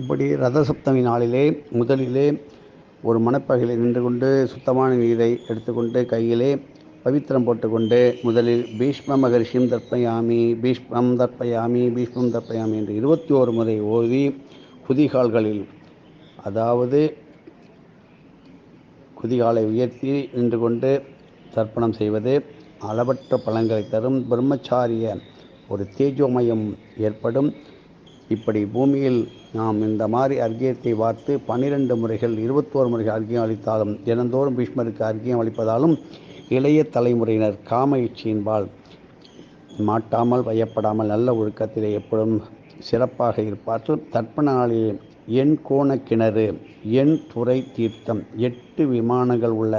இப்படி ரதசப்தமி நாளிலே முதலிலே ஒரு மணப்பகையில் நின்று கொண்டு சுத்தமான நீரை எடுத்துக்கொண்டு கையிலே பவித்திரம் போட்டுக்கொண்டு முதலில் பீஷ்ம மகர்ஷிம் தர்ப்பயாமி பீஷ்மம் தர்ப்பயாமி பீஷ்மம் தர்ப்பயாமி என்று இருபத்தி ஓரு முறை ஓதி குதிகால்களில் அதாவது குதிகாலை உயர்த்தி நின்று கொண்டு தர்ப்பணம் செய்வது அளவற்ற பலன்களை தரும். பிரம்மச்சாரிய ஒரு தேஜோமயம் ஏற்படும். இப்படி பூமியில் நாம் இந்த மாதிரி அர்க்கியத்தை பார்த்து பன்னிரண்டு முறைகள் இருபத்தோரு முறைகள் அர்க்கியம் அளித்தாலும் தினந்தோறும் பீஷ்மருக்கு அர்க்கியம் அளிப்பதாலும் இளைய தலைமுறையினர் காம இச்சையின்பால் மாட்டாமல் பயப்படாமல் நல்ல ஒழுக்கத்திலே எப்பொழுதும் சிறப்பாக இருப்பார்கள். தர்ப்பண நாளில் எண் கோண கிணறு எண் துறை தீர்த்தம் எட்டு விமானங்கள் உள்ள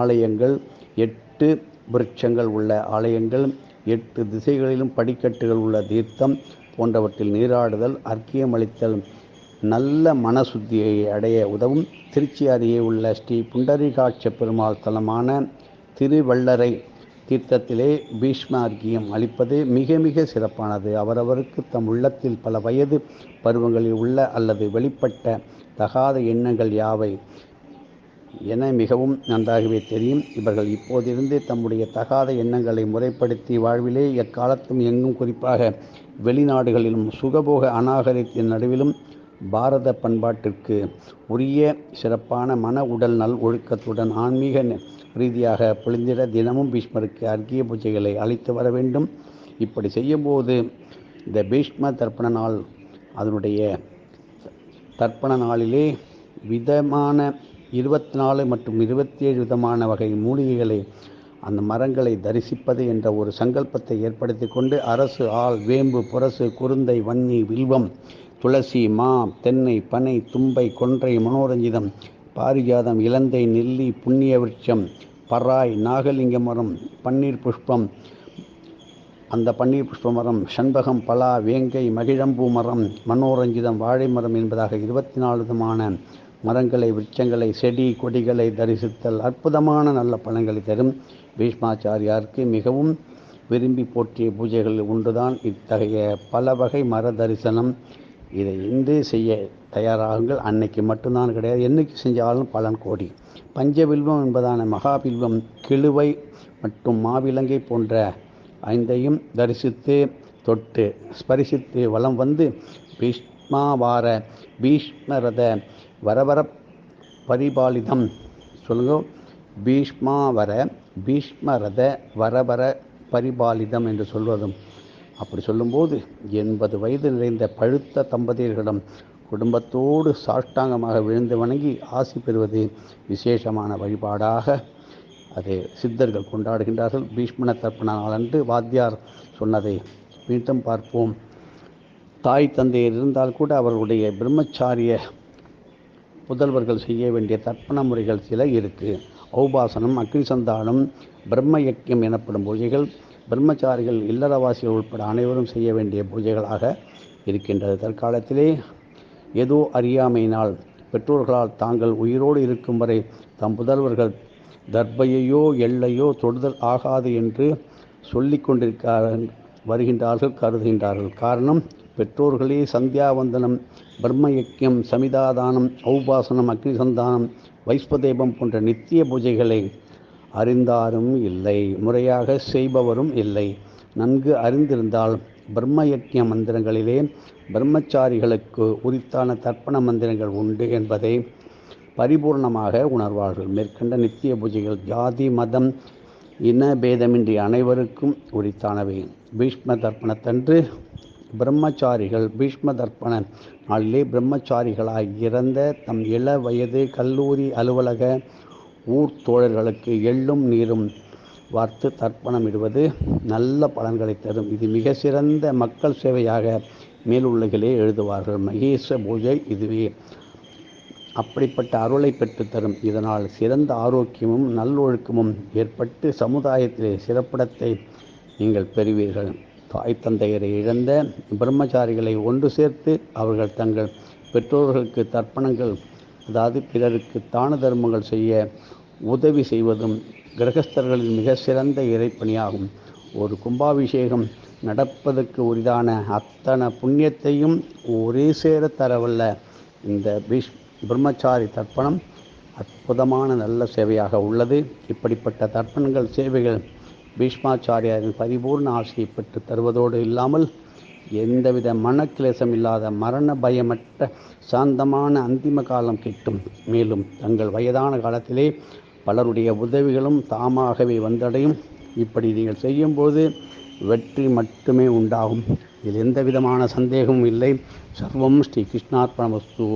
ஆலயங்கள் எட்டு விருட்சங்கள் உள்ள ஆலயங்கள் எட்டு திசைகளிலும் படிக்கட்டுகள் உள்ள தீர்த்தம் போன்றவற்றில் நீராடுதல் அர்க்கியம் அளித்தல் நல்ல மனசுத்தியை அடைய உதவும். திருச்சி அருகே உள்ள ஸ்ரீ புண்டரீகாட்ச பெருமாள் தலமான திருவள்ளரை தீர்த்தத்திலே பீஷ்ம அர்க்கியம் அளிப்பது மிக மிக சிறப்பானது. அவரவருக்கு தம் உள்ளத்தில் பல வயது பருவங்களில் உள்ள அல்லது வெளிப்பட்ட தகாத எண்ணங்கள் யாவை? என மிகவும் நன்றாகவே தெரியும். இவர்கள் இப்போதிருந்து தம்முடைய தகாத எண்ணங்களை முறைப்படுத்தி வாழ்விலே எக்காலத்தும் எங்கும் குறிப்பாக வெளிநாடுகளிலும் சுகபோக அநாகரிகத்தின் நடுவிலும் பாரத பண்பாட்டிற்கு உரிய சிறப்பான மன உடல் நல் ஒழுக்கத்துடன் ஆன்மீக ரீதியாக பொழிந்திட தினமும் பீஷ்மருக்கு அர்க்கிய பூஜைகளை அளித்து வர வேண்டும். இப்படி செய்யும்போது இந்த பீஷ்ம தர்ப்பண நாள் அதனுடைய தர்ப்பண நாளிலே விதமான இருபத்தி நாலு மற்றும் இருபத்தி ஏழு விதமான வகை மூலிகைகளை அந்த மரங்களை தரிசிப்பது என்ற ஒரு சங்கல்பத்தை ஏற்படுத்தி கொண்டு அரசு ஆள் வேம்பு புரசு குருந்தை வன்னி வில்வம் துளசி மா தென்னை பனை தும்பை கொன்றை மனோரஞ்சிதம் பாரிஜாதம் இலந்தை நெல்லி புண்ணிய விருட்சம் பராய் நாகலிங்க மரம் பன்னீர் புஷ்பம் அந்த பன்னீர் புஷ்ப மரம் சண்பகம் பலா வேங்கை மகிழம்பூ மரம் மனோரஞ்சிதம் வாழை மரம் என்பதாக இருபத்தி நாலு விதமான மரங்களை விருட்சங்களை செடி கொடிகளை தரிசித்தல் அற்புதமான நல்ல பலன்களை தரும் பீஷ்மாச்சாரியாருக்கு மிகவும் விரும்பி போற்றிய பூஜைகள் ஒன்றுதான். இத்தகைய பல வகை மர தரிசனம் இதை இன்று செய்ய தயாராகுங்கள். அன்னைக்கு மட்டும்தான் கிடையாது. என்னைக்கு செஞ்சாலும் பலன் கோடி. பஞ்சவில்வம் என்பதான மகாபில்வம் கிழுவை மற்றும் மாவிலங்கை போன்ற ஐந்தையும் தரிசித்து தொட்டு ஸ்பரிசித்து வலம் வந்து பீஷ்மாவார பீஷ்மரத வரவர பரிபாலிதம். சொல்லுங்க. பீஷ்மாவர பீஷ்மரத வரவர பரிபாலிதம் என்று சொல்வதும். அப்படி சொல்லும்போது எண்பது வயது நிறைந்த பழுத்த தம்பதியர்களிடம் குடும்பத்தோடு சாஷ்டாங்கமாக விழுந்து வணங்கி ஆசி பெறுவது விசேஷமான வழிபாடாக அது சித்தர்கள் கொண்டாடுகின்றார்கள். பீஷ்மண தர்ப்பண நாளன்று வாத்தியார் சொன்னதை மீண்டும் பார்ப்போம். தாய் தந்தையர் இருந்தால் கூட அவர்களுடைய பிரம்மச்சாரிய புதல்வர்கள் செய்ய வேண்டிய தர்ப்பண முறைகள் சில இருக்குது ஔபாசனம் அக்னி சந்தானம் பிரம்ம யக்கியம் எனப்படும் பூஜைகள் பிரம்மச்சாரிகள் இல்லறவாசிகள் உட்பட அனைவரும் செய்ய வேண்டிய பூஜைகளாக இருக்கின்றது. தற்காலத்திலே ஏதோ அறியாமையினால் பெற்றோர்களால் தாங்கள் உயிரோடு இருக்கும் வரை தம் புதல்வர்கள் தர்பையையோ எல்லையோ தொடுதல் ஆகாது என்று சொல்லி கொண்டிருக்கிறார்கள் வருகின்றார்கள் கருதுகின்றார்கள். காரணம் பெற்றோர்களே சந்தியாவந்தனம் பிரம்ம யக்கியம் சமிதாதானம் ஔபாசனம் அக்னி சந்தானம் வைஸ்வதேபம் போன்ற நித்திய பூஜைகளை அறிந்தாரும் இல்லை. முறையாக செய்பவரும் இல்லை. நன்கு அறிந்திருந்தால் பிரம்ம யக்கிய மந்திரங்களிலே பிரம்மச்சாரிகளுக்கு உரித்தான தர்ப்பண மந்திரங்கள் உண்டு என்பதை பரிபூர்ணமாக உணர்வார்கள். மேற்கண்ட நித்திய பூஜைகள் ஜாதி மதம் இன பேதமின்றி அனைவருக்கும் உரித்தானவை. பீஷ்ம தர்ப்பணத்தன்று பிரம்மச்சாரிகள் பீஷ்ம தர்ப்பண நாளிலே பிரம்மச்சாரிகளாய் இறந்த தம் இள வயது கல்லூரி அலுவலக ஊர் தோழர்களுக்கு எள்ளும் நீரும் வார்த்து தர்ப்பணமிடுவது நல்ல பலன்களை தரும். இது மிக சிறந்த மக்கள் சேவையாக மேலுள்ளகளே எழுதுவார்கள். மகேச பூஜை இதுவே. அப்படிப்பட்ட அருளை பெற்றுத்தரும் இதனால் சிறந்த ஆரோக்கியமும் நல்லொழுக்கமும் ஏற்பட்டு சமுதாயத்திலே சிறப்பிடத்தை நீங்கள் பெறுவீர்கள். தாய் தந்தையரை இழந்த பிரம்மச்சாரிகளை ஒன்று சேர்த்து அவர்கள் தங்கள் பெற்றோர்களுக்கு தர்ப்பணங்கள் அதாவது பிறருக்கு தான தர்மங்கள் செய்ய உதவி செய்வதும் கிரகஸ்தர்களின் மிக சிறந்த இறைப்பணியாகும். ஒரு கும்பாபிஷேகம் நடப்பதற்கு உரிதான அத்தனை புண்ணியத்தையும் ஒரே சேர தரவல்ல. இந்த பிஷ் பிரம்மச்சாரி தர்ப்பணம் அற்புதமான நல்ல சேவையாக உள்ளது. இப்படிப்பட்ட தர்ப்பணங்கள் சேவைகள் பீஷ்மாச்சாரியாரின் பரிபூர்ண ஆசையை பெற்று தருவதோடு இல்லாமல் எந்தவித மனக்கிளேசம் இல்லாத மரண பயமற்ற சாந்தமான அந்திம காலம் கிட்டும். மேலும் தங்கள் வயதான காலத்திலே பலருடைய உதவிகளும் தாமாகவே வந்தடையும். இப்படி நீங்கள் செய்யும்போது வெற்றி மட்டுமே உண்டாகும். இதில் எந்த விதமான சந்தேகமும் இல்லை. சர்வம் ஸ்ரீ கிருஷ்ணார்பணமஸ்து.